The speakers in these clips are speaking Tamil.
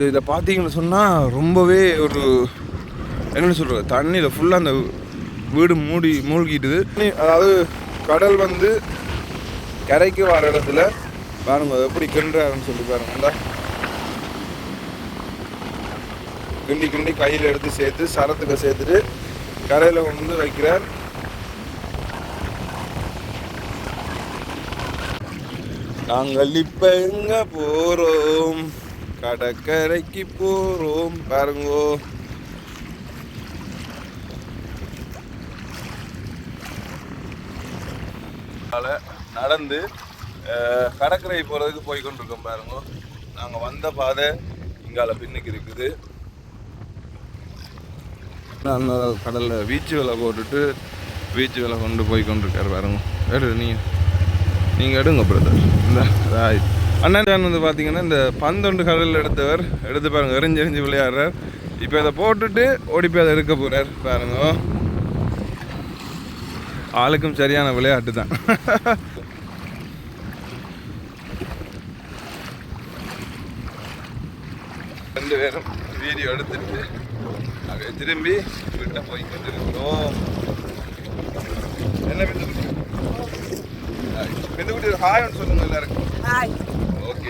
இதை பார்த்தீங்கன்னு சொன்னால் ரொம்பவே ஒரு என்னென்னு சொல்கிறது தண்ணியில் ஃபுல்லாக அந்த வீடு மூடி மூழ்கிட்டுது. நீ- அதாவது கடல் வந்து கரைக்கு வர இடத்துல பாருங்க எப்படி கிண்டுறாருன்னு சொல்லி பாருங்க அந்த கிண்டி கிண்டி கையில் எடுத்து சேர்த்து சரத்துக்கு சேர்த்துட்டு கரையில் கொண்டு வந்து வைக்கிறார். நாங்கள் இப்போ எங்கே போகிறோம் கடற்கரைக்கு போறோம் பாருங்கோ. நடந்து கடற்கரை போகிறதுக்கு போய் கொண்டிருக்கோம் பாருங்க. நாங்கள் வந்த பாதை இங்கால பின்னுக்கு இருக்குது. அந்த கடலில் பீச்சு விலை போட்டுட்டு பீச்சு விலை கொண்டு போய் கொண்டிருக்காரு பாருங்க. எடு நீ நீங்கள் எடுங்க பிரதர் இந்த அண்ணன் வந்து பார்த்தீங்கன்னா இந்த பந்தொண்டு கடலில் எடுத்தவர். எடுத்து பாருங்க எரிஞ்சு எரிஞ்சு விளையாடுறார். இப்போ இதை போட்டுட்டு ஓடி போய் அதை எடுக்க போகிறார் பாருங்க. ஆளுக்கும் சரியான விளையாட்டு தான். ரெண்டு பேரும் வீடியோ எடுத்துட்டு அப்படியே திரும்பி வீட்டை போய் கொண்டிருக்கிறோம். என்ன பிந்து பிந்து குட்டி ஹாய்னு சொல்லுங்க எல்லாருக்கும். ஹாய். ஓகே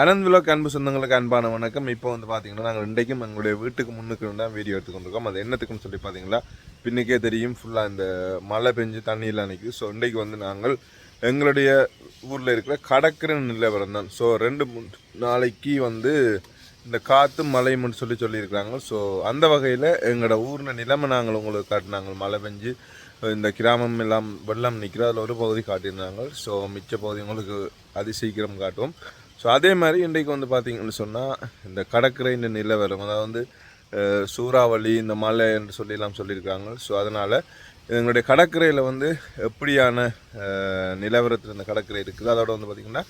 அனந்த் விலாக் அன்பு சொந்தங்களுக்கு அன்பான வணக்கம். இப்போ வந்து பார்த்தீங்கன்னா நாங்கள் இன்றைக்கும் எங்களுடைய வீட்டுக்கு முன்னுக்கு தான் வீடியோ எடுத்துக்கொண்டிருக்கோம். அது என்னத்துக்குன்னு சொல்லி பார்த்தீங்களா பின்னுக்கே தெரியும் ஃபுல்லாக இந்த மழை பெஞ்சு தண்ணியெல்லாம் நிற்குது ஸோ இன்றைக்கு வந்து நாங்கள் எங்களுடைய ஊரில் இருக்கிற கடற்கரை நிலவரம் தான். ஸோ ரெண்டு மூணு நாளைக்கு வந்து இந்த காற்று மழையும்னு சொல்லி சொல்லியிருக்கிறாங்க. ஸோ அந்த வகையில் எங்களோட ஊரில் நிலைமை நாங்கள் உங்களுக்கு காட்டினாங்க. மழை பெஞ்சு இந்த கிராமம் எல்லாம் வெள்ளம் நிற்கிற அதில் ஒரு பகுதி காட்டியிருந்தாங்க. ஸோ மிச்ச பகுதி உங்களுக்கு அதி சீக்கிரம் காட்டுவோம். ஸோ அதே மாதிரி இன்றைக்கு வந்து பார்த்தீங்கன்னு சொன்னால் இந்த கடற்கரை இந்த நிலவரம் அதாவது வந்து சூறாவளி இந்த மலை என்று சொல்லிலாம் சொல்லியிருக்காங்க. ஸோ அதனால் எங்களுடைய கடற்கரையில் வந்து எப்படியான நிலவரத்தில் இந்த கடற்கரை இருக்குது அதோட வந்து பார்த்திங்கன்னா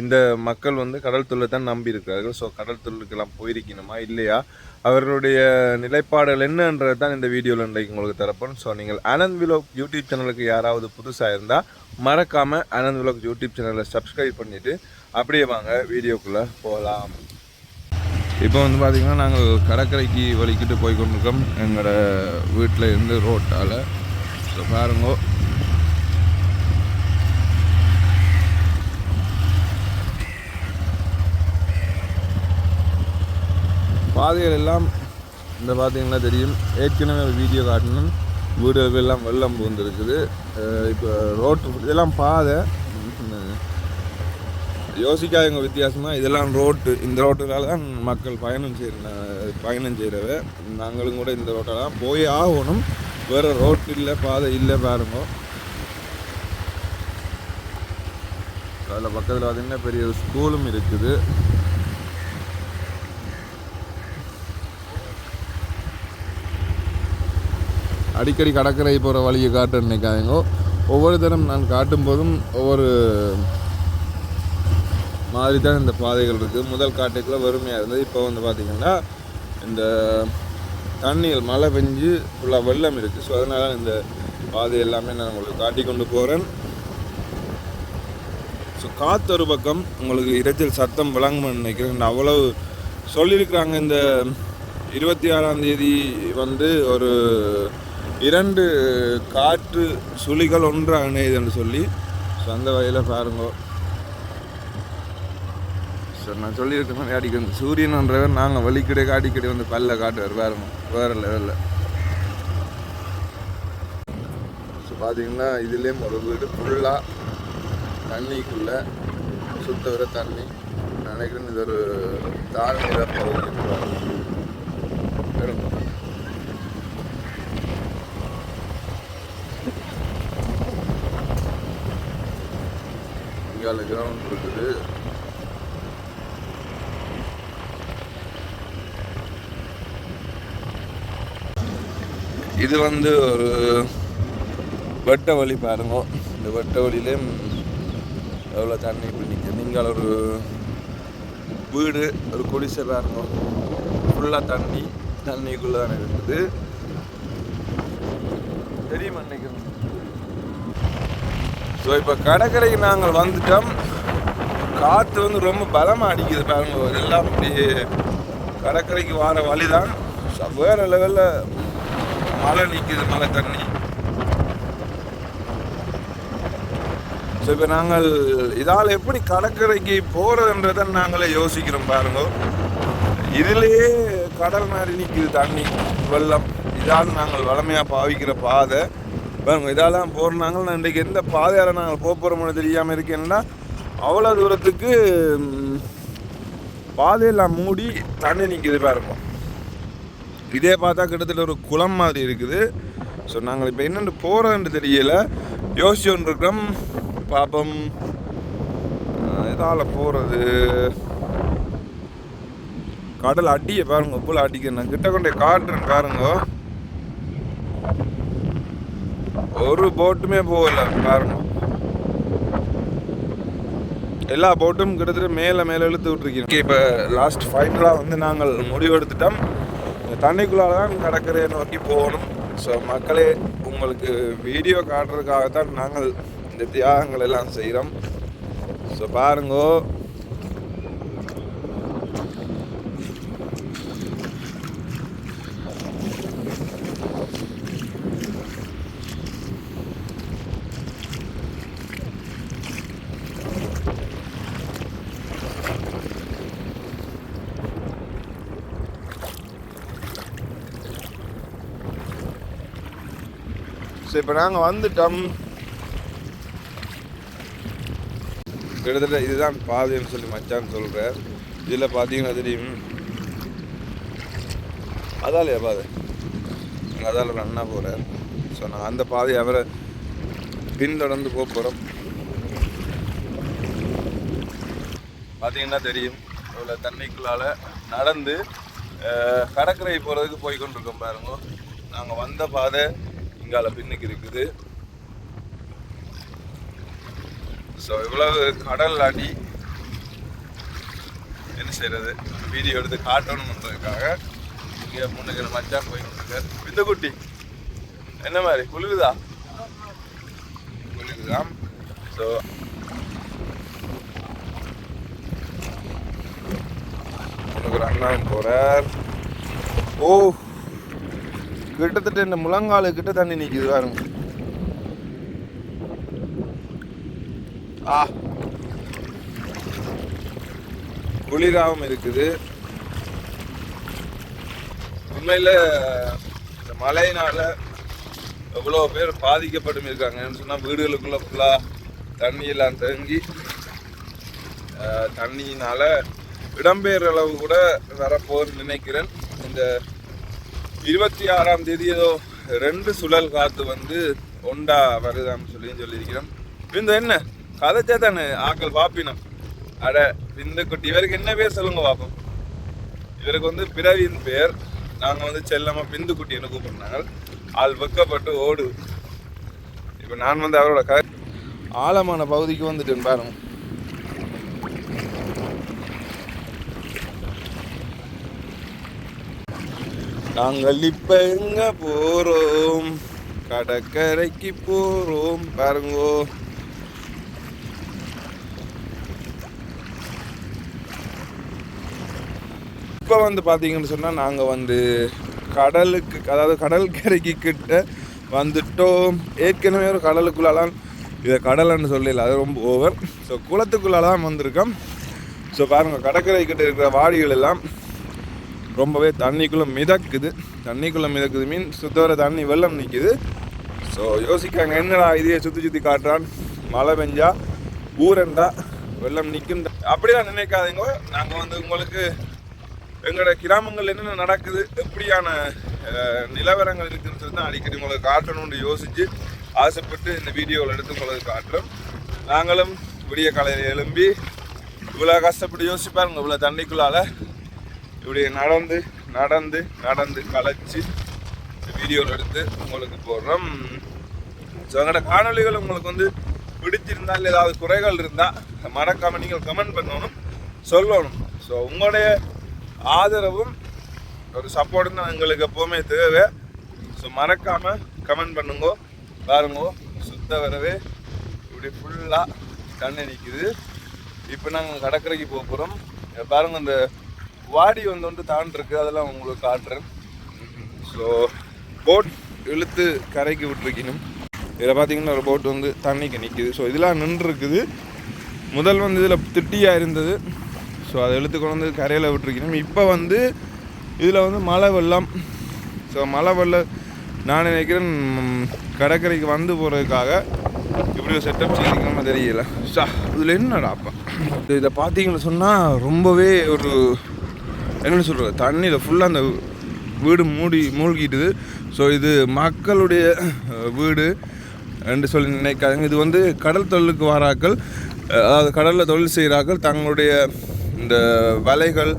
இந்த மக்கள் வந்து கடல் தொழிலை தான் நம்பி இருக்கிறார்கள். ஸோ கடல் தொழிலுக்கெல்லாம் போயிருக்கணுமா இல்லையா? அவர்களுடைய நிலைப்பாடுகள் என்னன்றது தான் இந்த வீடியோவில் இன்றைக்கு உங்களுக்கு தரப்போம் ஸோ நீங்கள் ஆனந்த் விலோக் யூடியூப் சேனலுக்கு யாராவது புதுசாக இருந்தால் மறக்காமல் ஆனந்த் விலோக் யூடியூப் சேனலை சப்ஸ்கிரைப் பண்ணிவிட்டு அப்படியே வாங்க வீடியோக்குள்ளே போகலாம் இப்போ வந்து பார்த்திங்கன்னா நாங்கள் கடற்கரைக்கு வலிக்கிட்டு போய் கொண்டிருக்கோம் எங்களோட வீட்டில் இருந்து ரோட்டால். ஸோ பாருங்கோ. பாதைகள் எல்லாம் இந்த பார்த்திங்கன்னா தெரியும். ஏற்கனவே ஒரு வீடியோ காட்டணும் வீடுகள் எல்லாம் வெள்ளம் பூந்துருக்குது. இப்போ ரோட்டு இதெல்லாம் பாதை. யோசிக்காதவங்க வித்தியாசமாக இதெல்லாம் ரோட்டு. இந்த ரோட்டுனால தான் மக்கள் பயணம் செய்கிற பயணம் செய்கிறவ நாங்களும் கூட இந்த ரோட்டில் தான் போய் ஆகணும். வேறு ரோட்டு இல்லை பாதை இல்லை பாருங்க. அதில் பக்கத்தில் பார்த்தீங்கன்னா பெரிய ஒரு ஸ்கூலும் இருக்குது. அடிக்கடி கடற்கரை போகிற வழியை காட்ட நினைக்காதீங்க. ஒவ்வொரு தரம் நான் காட்டும் போதும் ஒவ்வொரு மாதிரி தான் இந்த பாதைகள் இருக்குது முதல் காட்டுக்குள்ளே வறுமையாக இருந்தது. இப்போ வந்து பார்த்திங்கன்னா இந்த தண்ணியில் மழை பெஞ்சு ஃபுல்லாக வெள்ளம் இருக்குது ஸோ அதனால் இந்த பாதை எல்லாமே நான் உங்களுக்கு காட்டி கொண்டு போகிறேன் ஸோ காற்று ஒரு பக்கம் உங்களுக்கு இரைச்சல் சத்தம் விளங்கும்னு நினைக்கிறேன். அவ்வளவு சொல்லியிருக்கிறாங்க. இந்த இருபத்தி ஆறாம் தேதி வந்து ஒரு இரண்டு காற்று சுழிகள் ஒன்றாக இணையுதுன்னு சொல்லி ஸோ அந்த வகையில் பாருங்க. ஸோ நான் சொல்லியிருக்க மாதிரி வந்து சூரியன்ன்றவர் நாங்கள் வலிக்கடை அடிக்கடி வந்து பல்ல காட்டுவார். வேறு வேறு லெவலில் ஸோ பார்த்தீங்கன்னா இதுலேயும் ஒரு வீடு ஃபுல்லாக தண்ணிக்குள்ளே சுத்த வர தண்ணி. நினைக்கிறேன் இது ஒரு தாழ்நில பகுதி. பாருங்க. கிரவுண்ட் இருக்குது. இது வந்து ஒரு வெட்ட வழி பாருங்க. இந்த வெட்ட வழியிலே எவ்வளோ தண்ணி பிடிக்க நீங்கள் ஒரு வீடு ஒரு குடிசை பாருங்க. ஃபுல்லாக தண்ணி தண்ணிக்குள்ளே தானே இருக்குது. தெரியுமா நினைக்கிறேன் ஸோ இப்போ கடற்கரைக்கு நாங்கள் வந்துட்டோம். காற்று வந்து ரொம்ப பலமாக அடிக்குது பாருங்க. எல்லாம் அப்படி கடற்கரைக்கு வர வழி தான் வேறு லெவலில் மழை நிற்குது மழை தண்ணி. ஸோ இப்போ நாங்கள் இதால் எப்படி கடற்கரைக்கு போகிறதுன்றதை நாங்களே யோசிக்கிறோம் பாருங்க. இதுலேயே கடல் மாதிரி நிற்குது தண்ணி வெள்ளம். இதால் நாங்கள் வளமையாக பாவிக்கிற பாதை. பாருங்க இதெல்லாம் போகிறாங்க நான் இன்றைக்கு எந்த பாதையால் நாங்கள் போக போகிறோம்னு தெரியாமல் இருக்கேன்னா அவ்வளோ தூரத்துக்கு பாதையெல்லாம் மூடி தண்ணி நிற்குது பாருங்க. இதே பார்த்தா கிட்டத்தட்ட ஒரு குளம் மாதிரி இருக்குது. ஸோ நாங்கள் இப்போ என்னென்னு போகிறோன்னு தெரியல. யோசிச்சுன்னு இருக்கிறோம் பாப்பம். இதால் போகிறது கடல் அடிய பாருங்க புல் அடிக்க நான் கிட்ட கொண்டே காட்டுறேன் பாருங்க. ஒரு போட்டுமே போகல பாருங்க. எல்லா போட்டும் கிட்டத்தட்ட மேலே மேலே இழுத்து விட்டுருக்கீங்க. இப்போ லாஸ்ட் ஃபைனலாக வந்து நாங்கள் முடிவெடுத்துட்டோம் தண்ணிக்குள்ளால தான் கடற்கரையை நோக்கி போகணும். ஸோ மக்களே உங்களுக்கு வீடியோ காட்டுறதுக்காகத்தான் நாங்கள் இந்த தியாகங்கள் எல்லாம் செய்கிறோம் ஸோ பாருங்கோ ஸோ இப்போ நாங்கள் வந்துட்டோம். கிட்டத்தட்ட இதுதான் பாதைன்னு சொல்லி மச்சான் சொல்கிறேன் இதில் பார்த்தீங்கன்னா தெரியும். அதாலையா பாதை? அதால் அண்ணா போகிறார் ஸோ நாங்கள் அந்த பாதையை அவரை பின்தொடர்ந்து போக போகிறோம் பார்த்தீங்கன்னா தெரியும். இவ்வளோ தண்ணிக்குள்ளால் நடந்து கடற்கரை போகிறதுக்கு போய் கொண்டிருக்கோம் பாருங்க. நாங்கள் வந்த பாதை கால பின்னுக்கு இருக்குது. ஸோ இவ்வளவு கடல் அடி என்ன செய்யறது? வீடியோ எடுத்து காட்டணுன்றதுக்காக இங்கே முன்னுக்கு மச்சான் போய் கொண்டிருக்கார். இந்த குட்டி என்ன மாதிரி? குளிருதா? குளிருதான் ஸோ ஒரு அண்ணன் போகிறார் ஓ கிட்டத்தட்ட இந்த முழங்காலு கிட்ட தண்ணி நிற்கிது பாருங்க. ஆ. குளிராகவும் இருக்குது. உண்மையில் இந்த மழையினால எவ்வளோ பேர் பாதிக்கப்பட்டும் இருக்காங்கன்னு சொன்னால் வீடுகளுக்குள்ளே ஃபுல்லாக தண்ணியெல்லாம் தேங்கி தண்ணியினால் தண்ணியினால இடம்பெயர் அளவு கூட வரப்போன்னு நினைக்கிறேன். இந்த இருபத்தி ஆறாம் தேதி ஏதோ ரெண்டு சுழல் காத்து வந்து ஒண்டா வருதான்னு சொல்லி சொல்லியிருக்கிறோம். இந்த என்ன? கதைச்சே தானே ஆக்கள் பாப்பினம் அட இந்த குட்டி இவருக்கு என்ன பேர் சொல்லுங்க பாப்போம். இவருக்கு வந்து பிறவியின் பேர் நாங்கள் வந்து செல்லமாக பிந்து குட்டின்னு கூப்பிடுறாங்க ஆள் வெக்கப்பட்டு ஓடு. இப்போ நான் வந்து அவரோட க ஆழமான பகுதிக்கு வந்துட்டேன் பாருங்க. நாங்கள் இப்ப எங்க போறோம்? கடற்கரைக்கு போறோம் பாருங்கோ. இப்போ வந்து பார்த்தீங்கன்னு சொன்னால் நாங்கள் வந்து கடலுக்கு அதாவது கடற்கரைக்கு கிட்ட வந்துட்டோம். ஏற்கனவே ஒரு கடலுக்குள்ளலாம் இதை கடல்னு சொல்லல அது ரொம்ப ஓவர் ஸோ குளத்துக்குள்ளலாம் வந்திருக்கோம். ஸோ பாருங்கள் கடற்கரை கிட்ட இருக்கிற வாடிகள் எல்லாம் ரொம்பவே தண்ணிக்குள்ளே மிதக்குது. தண்ணிக்குள்ளே மிதக்குது மீன் சுத்தவர தண்ணி வெள்ளம் நிற்குது ஸோ யோசிக்காங்க என்னடா இதையே சுற்றி சுற்றி காட்டுறான்? மழை பெஞ்சா ஊரண்டா வெள்ளம் நிற்கும் அப்படிலாம் நினைக்காதீங்க. நாங்கள் வந்து உங்களுக்கு எங்களோட கிராமங்கள் என்னென்ன நடக்குது எப்படியான நிலவரங்கள் இருக்குன்னு சொல்லி தான் அடிக்கடி உங்களுக்கு காட்டணும்னு யோசித்து ஆசைப்பட்டு இந்த வீடியோவில் எடுத்து உங்களுக்கு காட்டுறோம். நாங்களும் விடிய காலையில் எழும்பி இவ்வளோ கஷ்டப்பட்டு யோசிப்பாருங்க இவ்வளோ தண்ணிக்குள்ளால இப்படி நடந்து நடந்து நடந்து களைச்சி வீடியோவில் எடுத்து உங்களுக்கு போடுறோம். ஸோ எங்களோட காணொளிகள் உங்களுக்கு வந்து பிடிச்சிருந்தா இல்லை ஏதாவது குறைகள் இருந்தால் மறக்காமல் நீங்கள் கமெண்ட் பண்ணணும் சொல்லணும். ஸோ உங்களுடைய ஆதரவும் ஒரு சப்போர்ட்டும் தான் எங்களுக்கு எப்போவுமே தேவை. ஸோ மறக்காமல் கமெண்ட் பண்ணுங்கோ பாருங்க சுத்த வரவே இப்படி ஃபுல்லாக தண்ணி நிற்கிது இப்போ நாங்கள் கடற்கரைக்கு போக போகிறோம் பாருங்கள் இந்த வாடி வந்து வந்து தாண்டிருக்கு அதெல்லாம் உங்களுக்கு காட்டுறேன். ஸோ போட் இழுத்து கரைக்கு விட்டுருக்கணும். இதில் பார்த்தீங்கன்னா ஒரு போட் வந்து தண்ணிக்கு நிற்குது ஸோ இதெல்லாம் நின்றுருக்குது. முதல் வந்து இதில் திட்டியாக இருந்தது. ஸோ அதை இழுத்து கொண்டு வந்து கரையில் விட்டுருக்கணும். இப்போ வந்து இதில் வந்து மழை வெள்ளம். ஸோ மழை வெள்ளம் நான் நினைக்கிறேன் கடற்கரைக்கு வந்து போகிறதுக்காக இப்படி ஒரு செட்டப் செய்திக்கணுமா தெரியல. ஸோ இதில் என்னடா அப்பா? இதை பார்த்தீங்கன்னு சொன்னால் ரொம்பவே ஒரு என்ன சொல்கிறது தண்ணியில் ஃபுல்லாக அந்த வீடு மூடி மூழ்கிட்டுது. ஸோ இது மக்களுடைய வீடு என்று சொல்லி நினைக்காதுங்க. இது வந்து கடல் தொழிலுக்கு வாராக்கள் அதாவது கடலில் தொழில் செய்கிறார்கள் தங்களுடைய இந்த வலைகள்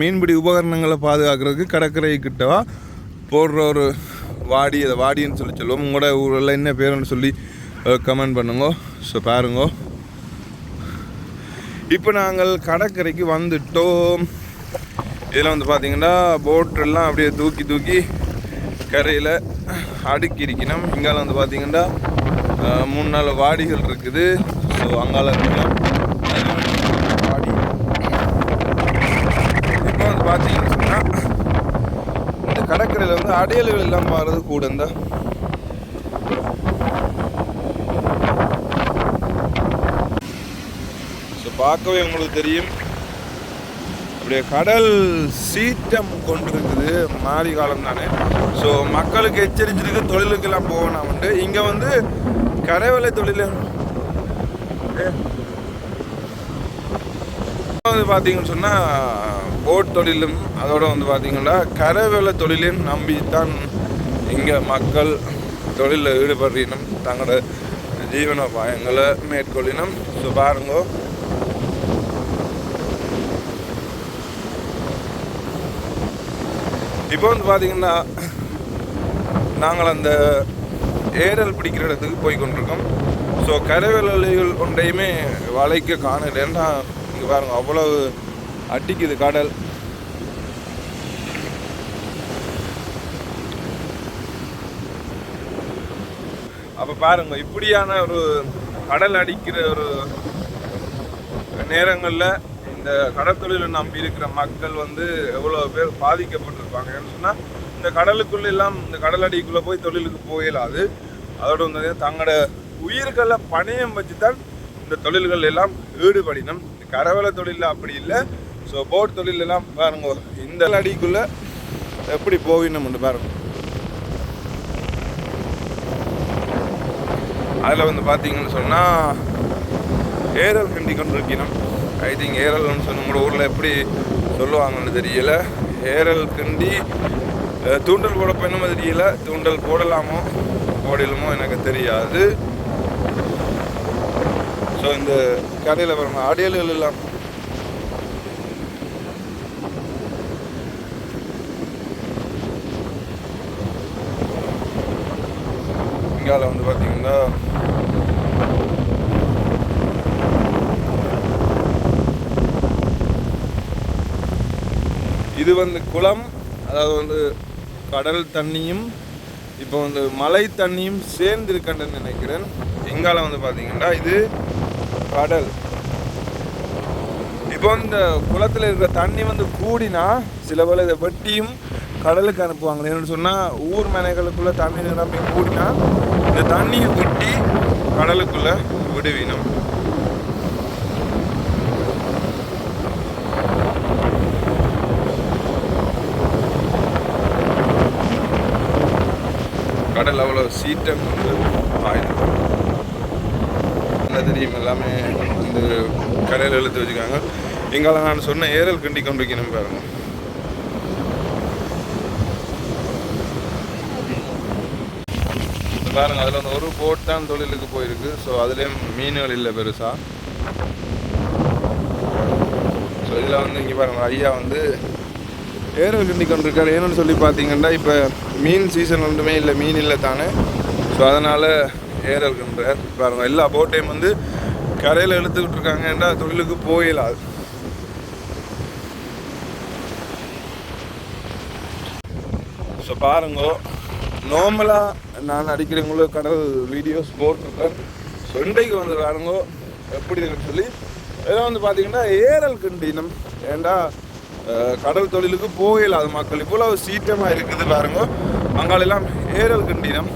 மீன்பிடி உபகரணங்களை பாதுகாக்கிறதுக்கு கடற்கரை கிட்டவா போடுற ஒரு வாடி அதை வாடின்னு சொல்லி சொல்லுவோம். உங்களோட ஊரில் என்ன பேருன்னு சொல்லி கமெண்ட் பண்ணுங்க. ஸோ பாருங்க. இப்போ நாங்கள் கடற்கரைக்கு வந்துட்டோம். இதில் வந்து பார்த்தீங்கன்னா போட்டெல்லாம் அப்படியே தூக்கி தூக்கி கரையில் அடுக்கி இருக்கணும் இங்கால வந்து பார்த்தீங்கன்னா மூணு நாலு வாடிகள் இருக்குது. ஸோ அங்கால இருக்கலாம் வாடி இப்போ வந்து பார்த்தீங்கன்னு சொன்னால் இந்த கடற்கரையில் வந்து அடையல்கள் எல்லாம் மாறுறது கூட இந்த ஸோ பார்க்கவே உங்களுக்கு தெரியும். அப்படியே கடல் சீற்றம் கொண்டிருக்குது. மாறி காலம் தானே. ஸோ மக்களுக்கு எச்சரிச்சிருக்கு தொழிலுக்கெல்லாம் போகணும் உண்டு. இங்கே வந்து கரைவலை தொழில். வந்து பார்த்தீங்கன்னு சொன்னால் போட் தொழிலும் அதோடு வந்து பார்த்தீங்கன்னா கரைவேலை தொழிலையும் நம்பி தான் இங்கே மக்கள் தொழிலில் ஈடுபடுறினும் தங்களோட ஜீவனோபாயங்களை மேற்கொள்ளினும். ஸோ பாருங்கோ இப்போ வந்து பார்த்தீங்கன்னா நாங்கள் அந்த ஏரல் பிடிக்கிற இடத்துக்கு போய் கொண்டிருக்கோம் ஸோ கரைவெளிகள் ஒன்றையுமே வலைக்க காணல. ஏன்னா இங்கே பாருங்க அவ்வளவு அடிக்குது கடல். அப்போ பாருங்க இப்படியான ஒரு கடல் அடிக்கிற ஒரு நேரங்களில் இந்த கடற்தொழிலை நம்பி இருக்கிற மக்கள் வந்து எவ்வளோ பேர் பாதிக்க பாதிக்கப்பட்டிருப்பாங்க ஏன்னு சொன்னால் இந்த கடலுக்குள்ள எல்லாம் இந்த கடல் அடிக்குள்ளே போய் தொழிலுக்கு போயிடாது அதோட வந்து தங்களோட உயிர்களை பணையம் வச்சு தான் இந்த தொழில்கள் எல்லாம் ஈடுபடினோம் இந்த கரவலை தொழிலில் அப்படி இல்லை. ஸோ போட் தொழில் எல்லாம் பாருங்க இந்த அடிக்குள்ளே எப்படி போவினோம்னு பாருங்க. அதில் வந்து பார்த்தீங்கன்னு சொன்னால் ஏரல் கண்டி கொண்டு இருக்கணும் ஐ திங்க் ஏரல்னு சொன்ன உங்களோட ஊரில் எப்படி சொல்லுவாங்கன்னு தெரியலை. ஏரல் கிண்டி தூண்டல் போட போயணுமோ தெரியல. தூண்டல் போடலாமோ போடலுமோ எனக்கு தெரியாது. ஸோ இந்த கடையில் பாருங்க ஆடியல்கள் எல்லாம். இங்கால வந்து பார்த்தீங்கன்னா இது வந்து குளம் அதாவது வந்து கடல் தண்ணியும் இப்போ வந்து மலை தண்ணியும் சேர்ந்து இருக்கன்னு நினைக்கிறேன். எங்கால வந்து பார்த்தீங்கன்னா இது கடல். இப்போ இந்த குளத்தில் இருக்கிற தண்ணி வந்து கூடினா சில பேர் இதை வெட்டியும் கடலுக்கு அனுப்புவாங்க. என்னென்னு சொன்னால் ஊர் மனைகளுக்குள்ளே தண்ணி நிரம்பி கூடினா இந்த தண்ணியை வெட்டி கடலுக்குள்ளே விடுவினோம். கடல் வந்து ஆயிடும். என்ன தெரியும்? எல்லாமே வந்து கடையில் எழுத்து வச்சுக்காங்க. எங்களை நான் சொன்ன ஏரல் கிண்டி கொண்டிருக்கணும் பாருங்க. இது பாருங்க அதில் வந்து ஒரு போட் தான் தொழிலுக்கு போயிருக்கு. ஸோ அதுலேயும் மீன்கள் இல்லை பெருசாக ஸோ இதில் வந்து இங்கே பாருங்க ஐயா வந்து ஏரல் கிண்டி கொண்டிருக்காரு ஏன்னு சொல்லி பார்த்தீங்கன்னா இப்போ மீன் சீசன் ஒன்றுமே இல்லை மீன் இல்லை தானே. ஸோ அதனால் ஏறல்கின்றார் பாருங்க எல்லா போட்டையும் வந்து கரையில் இழுத்துக்கிட்டு இருக்காங்கன்றா தொழிலுக்கு போயிடாது ஸோ பாருங்க நார்மலாக நான் அடிக்கிறவங்களோ கடல் வீடியோஸ் போட்டிருக்கேன் ஸோ இன்றைக்கு வந்து பாருங்க எப்படி இருக்குன்னு சொல்லி இதெல்லாம் வந்து பார்த்தீங்கன்னா ஏரல் கிண்டினம். ஏண்டா கடல் தொழிலுக்கு போகலாத மக்கள். இவ்வளவு சீட்டமாக இருக்குது பாருங்க. அங்காலெல்லாம் ஏரல் கிண்டினம்.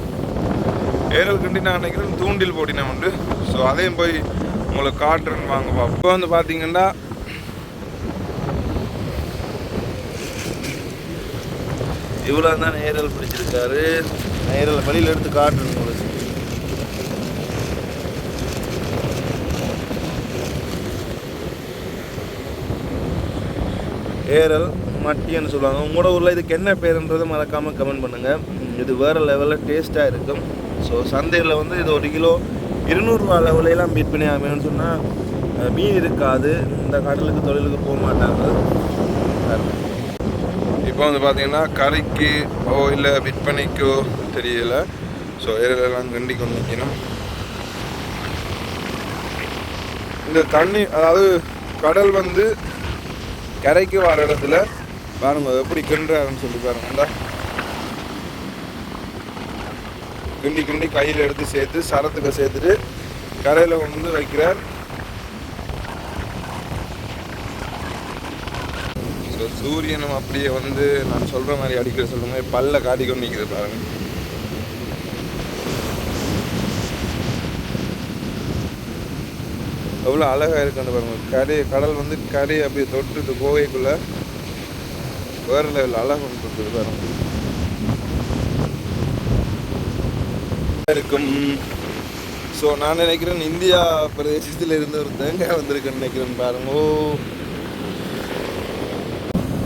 ஏரல் கண்டி நான் நினைக்கிறேன் தூண்டில் போட்டினம் உண்டு. ஸோ அதையும் போய் உங்களுக்கு காட்டுறேன்னு வாங்க இப்போ வந்து பார்த்தீங்கன்னா இவ்வளோ தான் நேரல் பிடிச்சிருக்காரு. நேரல் வழியில் எடுத்து காட்டுறேன் உங்களுக்கு ஏரல் மட்டின்னு சொல்லுவாங்க. உங்களோட ஊரில் இதுக்கு என்ன பேருன்றதை மறக்காமல் கமெண்ட் பண்ணுங்கள் இது வேறு லெவலில் டேஸ்ட்டாக இருக்கும். ஸோ சந்தையில் வந்து இது ஒரு கிலோ இருநூறுவா லெவலையெல்லாம் மீட் பண்ணி ஆகணும்னு சொன்னால் மீன் இருக்காது. இந்த கடலுக்கு தொழிலுக்கு போக மாட்டாங்க. இப்போ வந்து பார்த்தீங்கன்னா கறிக்கு ஓ இல்லை விற்பனைக்கோ தெரியல. ஸோ ஏரெல்லாம் கண்டி கொண்டு நிற்கணும் இந்த தண்ணி அதாவது கடல் வந்து கரைக்கு வர இடத்துல பாருங்க எப்படி கிண்டுறாருன்னு சொல்லி பாருங்க. கிண்டி கிண்டி கையில் எடுத்து சேர்த்து சரத்துக்கு சேர்த்துட்டு கரையில் கொண்டு வந்து வைக்கிறார். ஸோ சூரியனும் அப்படியே வந்து நான் சொல்கிற மாதிரி அடிக்கிற சொல்கிற மாதிரி பல்ல காட்டி கொண்டு பாருங்க. எவ்வளோ அழகாக இருக்குன்னு பாருங்கள் கரை கடல் வந்து கரை அப்படியே தொட்டுட்டு கோவைக்குள்ளே வேறு லெவல் அழகு இருக்குது பாருங்க. இருக்கும். ஸோ நான் நினைக்கிறேன் இந்தியா பிரதேசத்தில் இருந்து ஒரு தேங்காய் வந்திருக்குன்னு நினைக்கிறேன் பாருங்க. ஓ.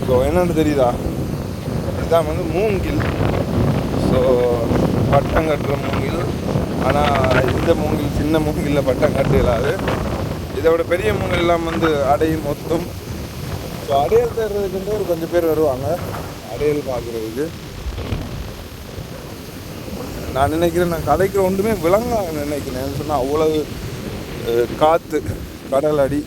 ஸோ என்னென்னு தெரியுதா? இதுதான் வந்து மூங்கில் ஸோ பட்டம் கட்டுற மூங்கில் ஆனால் இந்த மூங்கில் சின்ன மூங்கிலில் பட்டம் கட்ட இதோட இதை விட பெரிய மூணு எல்லாம் வந்து அடையும் மொத்தம். ஸோ அடையல் தேடுறதுக்குன்ட்டு ஒரு கொஞ்சம் பேர் வருவாங்க. அடையல் பார்க்குறதுக்கு. நான் நினைக்கிறேன் நான் கதைக்கிற ஒன்றுமே விளங்காக நினைக்கிறேன். சொன்னால் அவ்வளவு காற்று கடல் அடி.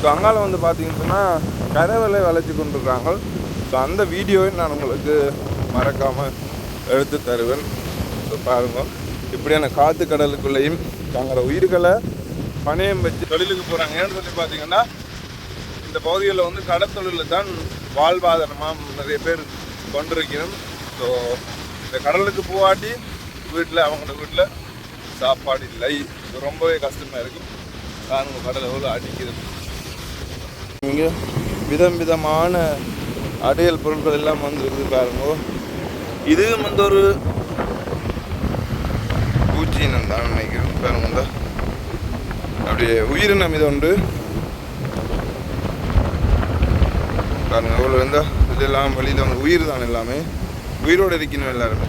ஸோ அங்கால வந்து பார்த்தீங்கன்னு சொன்னால் கரவலை வளைச்சி கொண்டிருக்காங்க. ஸோ அந்த வீடியோவை நான் உங்களுக்கு மறக்காமல் எடுத்து தருவேன். ஸோ பாருங்க. இப்படியான காற்று கடலுக்குள்ளேயும் தங்களோட உயிர்களை பணையம் வச்சு தொழிலுக்கு போகிறாங்க ஏன்னு சொல்லி பார்த்தீங்கன்னா இந்த பகுதிகளில் வந்து கடத்தொழிலில் தான் வாழ்வாதாரமாக நிறைய பேர் கொண்டிருக்கணும் ஸோ இந்த கடலுக்கு போகாட்டி வீட்டில் அவங்களோட வீட்டில் சாப்பாடு இல்லை. இது ரொம்பவே கஷ்டமாக இருக்கும். பாருங்க கடல் எவ்வளோ அடிக்குது. இங்கே விதம் விதமான அடையல் பொருட்கள் எல்லாம் வந்து இருக்குது பாருங்க. இதுவும் வந்து ஒரு சீனம் தான் நினைக்கிறேன் பாருங்க இந்தா. அப்படியே உயிரினம் இது உண்டு. பாருங்க அவ்வளோ இருந்தா இதெல்லாம் வழியில் அவங்க உயிர் தான் எல்லாமே. உயிரோடு இருக்கணும் எல்லாருமே.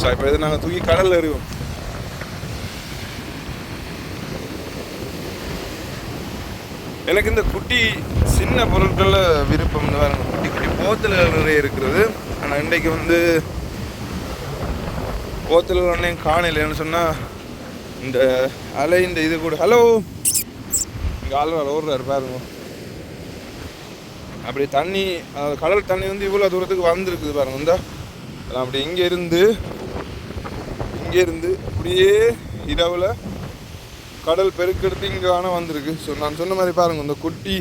ஸோ இப்போ இது நாங்கள் தூக்கி கடலில் அறிவோம் எனக்கு இந்த குட்டி சின்ன பொருட்களில் விருப்பம் குட்டி குட்டி போத்தில் நிறைய இருக்கிறது. ஆனால் இன்றைக்கு வந்து போத்தில் ஒன்றே காணலைன்னு சொன்னால் இந்த அலை இந்த இது கூட ஹலோ? இங்கே ஆழ்வார் ஓடுறாரு பாருங்க. அப்படி தண்ணி கடல் தண்ணி வந்து இவ்வளோ தூரத்துக்கு வந்திருக்குது பாருங்க இந்த. அப்படி இங்கே இருந்து இங்கே இருந்து அப்படியே இரவில் கடல் பெருக்கெடுத்து இங்கே ஆனால் வந்திருக்கு. ஸோ நான் சொன்ன மாதிரி பாருங்கள் இந்த குட்டி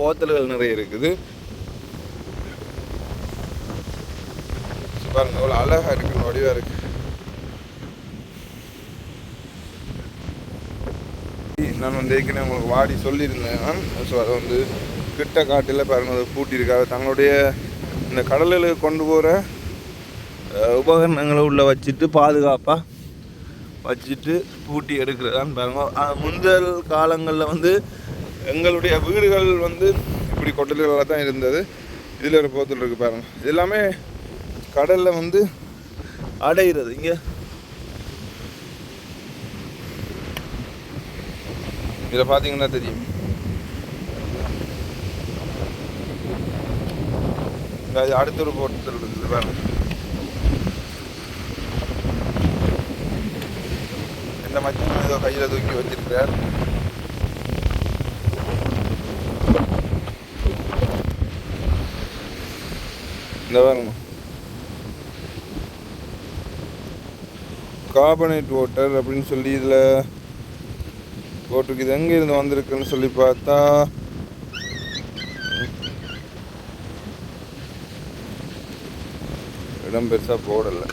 போத்தல்கள் நிறைய இருக்குது. பாருங்க அவ்வளோ அழகாக இருக்கு வடிவாக இருக்கு. நான் வந்து ஏற்கனவே உங்களுக்கு வாடி சொல்லியிருந்தேன் ஸோ அதை வந்து கிட்ட காட்டில் பாருங்கள் அதை பூட்டியிருக்காங்க. தங்களுடைய இந்த கடலில் கொண்டு போகிற உபகரணங்களை உள்ளே வச்சுட்டு பாதுகாப்பாக வச்சுட்டு பூட்டி எடுக்கிறதான் பாருங்கள் முந்தல் காலங்களில் வந்து எங்களுடைய வீடுகள் வந்து இப்படி கொட்டல்களாக தான் இருந்தது. இதில் ஒரு போத்தல் இருக்குது பாருங்க. இது எல்லாமே கடலில் வந்து அடைகிறது இங்கே. இதில் பார்த்தீங்கன்னா தெரியும். அது அடுத்த ஒரு போட்டத்தில் இருக்குது பாருங்க. இந்த மச்சம் ஏதோ கையில் தூக்கி வச்சிருக்கிறார். இந்த பாருங்க. கார்பனேட் வாட்டர் அப்படின்னு சொல்லி இதில் போட்டிருக்கு இது எங்கே இருந்து வந்திருக்குன்னு சொல்லி பார்த்தா இடம் பெருசாக போடலை.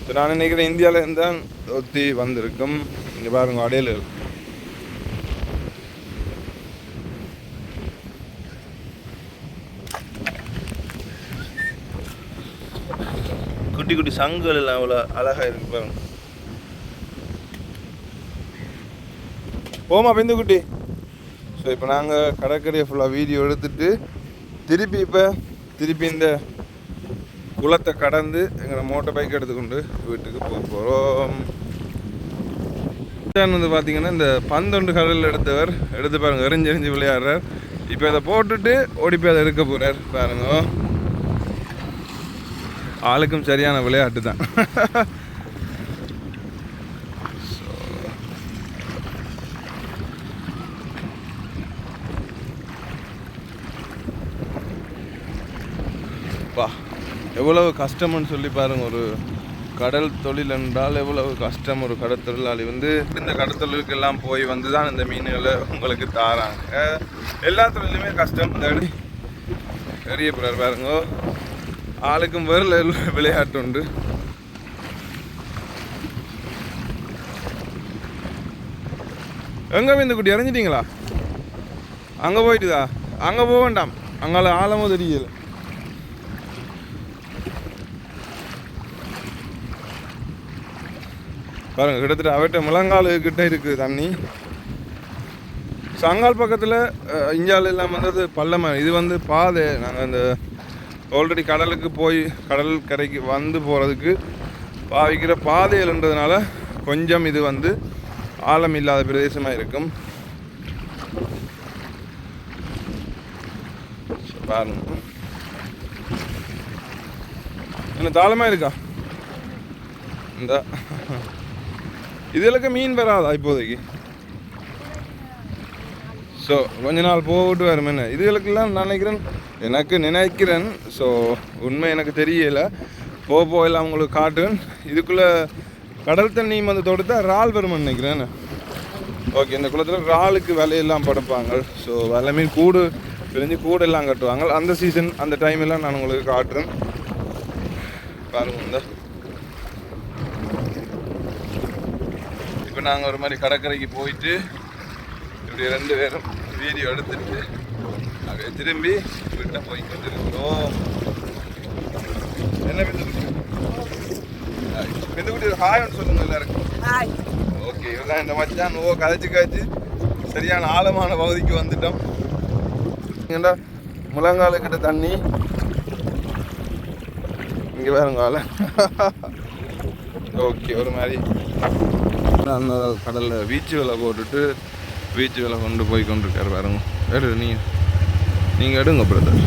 இப்போ நான் நினைக்கிறேன் இந்தியாவிலேருந்து தான் ஒத்தி வந்திருக்கும். இங்கே பாருங்க அடையில இருக்கு குட்டி குட்டி சங்குகள் எல்லாம் அவ்வளோ அழகாக இருக்கு பாருங்க. போமா பிந்து குட்டி. ஸோ இப்போ நாங்கள் கடற்கரையை ஃபுல்லாக வீடியோ எடுத்துட்டு திருப்பி இப்போ திருப்பி இந்த குளத்தை கடந்து எங்களை மோட்டர் பைக் எடுத்துக்கொண்டு வீட்டுக்கு போக போகிறோம் வந்து பார்த்தீங்கன்னா இந்த பந்தொண்டு கடலில் எடுத்தவர். எடுத்து பாருங்க எரிஞ்செறிஞ்சு விளையாடுறார். இப்போ இதை போட்டுட்டு ஓடி போய் அதை எடுக்க போகிறார் பாருங்க. ஆளுக்கும் சரியான விளையாட்டு தான். பா எவ்வளவு கஷ்டம்னு சொல்லி பாருங்க ஒரு கடல் தொழில் என்றால் எவ்வளவு கஷ்டம் ஒரு கடற்தொழிலாளி வந்து இந்த கடற்தொழிலுக்கு எல்லாம் போய் வந்து தான் இந்த மீன்களை உங்களுக்கு தாராங்க. எல்லா தொழிலுமே கஷ்டம். இந்த பெரிய பிறர் பாருங்க. ஆளுக்கும் வேறு விளையாட்டு உண்டு. எங்க இந்த குட்டி இறங்கிட்டீங்களா? அங்கே போயிட்டுதா? அங்கே போக வேண்டாம். அங்கால ஆழமும் தெரியல பாருங்க கிட்டத்தட்ட அவட்ட முழங்கால் கிட்ட இருக்குது தண்ணி. சங்கால் பக்கத்தில் இஞ்சால் எல்லாம் வந்தது பள்ளமாக இது வந்து பாதை. நாங்கள் அந்த ஆல்ரெடி கடலுக்கு போய் கடல் கரைக்கு வந்து போகிறதுக்கு பாவிக்கிற பாதைகள்ன்றதுனால கொஞ்சம் இது வந்து ஆழம் இல்லாத பிரதேசமாக இருக்கும் பாருங்க. என்ன தாளமாக இருக்கா? இந்த. இதுகளுக்கு மீன் வராதா இப்போதைக்கு? ஸோ கொஞ்ச நாள் போட்டு வரும் என்ன? இதுகளுக்கெல்லாம் நான் நினைக்கிறேன் எனக்கு நினைக்கிறேன் ஸோ உண்மை எனக்கு தெரியலை. போக போக அவங்களுக்கு உங்களுக்கு காட்டுவேன். இதுக்குள்ளே கடல் தண்ணி வந்து தொடுத்தா ரால் வரும்னு நினைக்கிறேன். ஓகே இந்த குளத்தில் இறாலுக்கு விலையெல்லாம் படைப்பாங்க. ஸோ வலை மீன் கூடு பிரிஞ்சு கூடெல்லாம் கட்டுவாங்க. அந்த சீசன் அந்த டைம் எல்லாம் நான் உங்களுக்கு காட்டுறேன். பாருங்க இந்த. இப்போ நாங்கள் ஒரு மாதிரி கடற்கரைக்கு போயிட்டு இப்படி ரெண்டு பேரும் வீடியோ எடுத்துட்டு அப்படியே திரும்பி வீட்டை போய் கொண்டிருக்கிறோம் என்ன பிந்துக்குட்டி பிந்துக்குட்டி ஒரு ஹாய் ஒன்று சொல்லுங்க எல்லாருக்கும். ஓகே இவதான் இந்த மச்சான் ஓ கதைச்சு கதைச்சு சரியான ஆழமான பகுதிக்கு வந்துட்டோம். ஏண்டா முழங்கால கிட்ட தண்ணி. இங்கே ஆள ஓகே ஒரு மாதிரி. அந்த கடலில் பீச்சு விலை போட்டுட்டு பீச்சு விலை கொண்டு போய் கொண்டிருக்காரு பாருங்க. எடு நீ நீங்கள் எடுங்க பிரதர்